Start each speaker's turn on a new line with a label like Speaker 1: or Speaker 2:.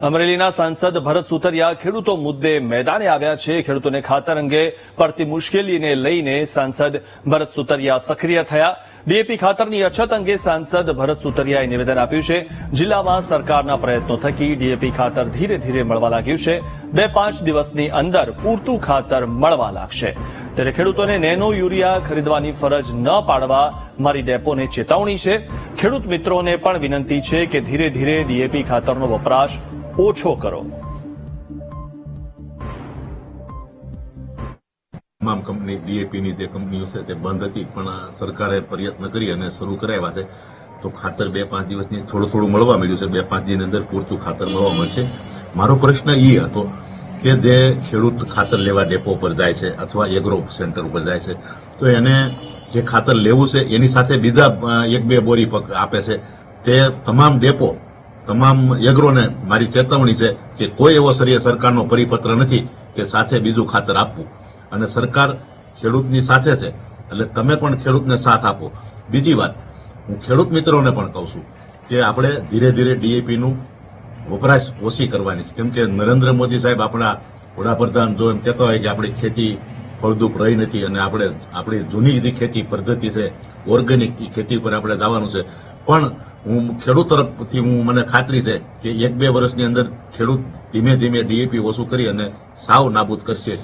Speaker 1: અમરેલીના સાંસદ ભરત સુતરિયા ખેડૂતો મુદ્દે મેદાને આવ્યા છે. ખેડૂતોને ખાતર અંગે પડતી મુશ્કેલીને લઈને સાંસદ ભરત સુતરિયા સક્રિય થયા. ડીએપી ખાતરની અછત અંગે સાંસદ ભરત સુતરિયાએ નિવેદન આપ્યું છે. જિલ્લામાં સરકારના પ્રયત્નો થકી ડીએપી ખાતર ધીરે ધીરે મળવા લાગ્યું છે. બે પાંચ દિવસની અંદર પૂરતું ખાતર મળવા લાગશે. ત્યારે ખેડૂતોને નેનો યુરિયા ખરીદવાની ફરજ ન પાડવા મારી ડેપોને ચેતવણી છે. ખેડૂત મિત્રોને પણ વિનંતી છે કે ધીરે ધીરે ડીએપી ખાતરનો વપરાશ ઓછો કરો.
Speaker 2: તમામ કંપની ડીએપીની જે કંપનીઓ છે તે બંધ હતી, પણ સરકારે પ્રયત્ન કરી અને શરૂ કરાવ્યા છે. તો ખાતર બે પાંચ દિવસની થોડું થોડું મળવા મળ્યું છે. બે પાંચ દિનની અંદર પૂરતું ખાતર મળવા મળશે. મારો પ્રશ્ન એ હતો કે જે ખેડૂત ખાતર લેવા ડેપો પર જાય છે અથવા એગ્રો સેન્ટર ઉપર જાય છે, તો એને જે ખાતર લેવું છે, એની સાથે બીજા એક બે બોરી આપે છે. તે તમામ ડેપો તમામ એગ્રોને મારી ચેતવણી છે કે કોઈ એવો સર- સરકારનો પરિપત્ર નથી કે સાથે બીજું ખાતર આપવું. અને સરકાર ખેડૂતની સાથે છે, એટલે તમે પણ ખેડૂતને સાથ આપો. બીજી વાત, હું ખેડૂત મિત્રોને પણ કહું છું કે આપણે ધીરે ધીરે ડીએપીનું વપરાશ ઓછી કરવાની છે. કેમ નરેન્દ્ર મોદી સાહેબ આપણા વડાપ્રધાન જો એમ કહેતા હોય કે આપણી ખેતી ફળદ્રુપ રહી નથી અને આપણે, આપણી જૂની જે ખેતી પદ્ધતિ છે, ઓર્ગેનિક ખેતી પર આપણે જવાનું છે પણ હું ખેડૂત તરફથી હું મને ખાતરી છે કે એક બે વર્ષની અંદર ખેડૂત ધીમે ધીમે ડીએપી ઓછું કરી અને સાવ નાબૂદ કરશે.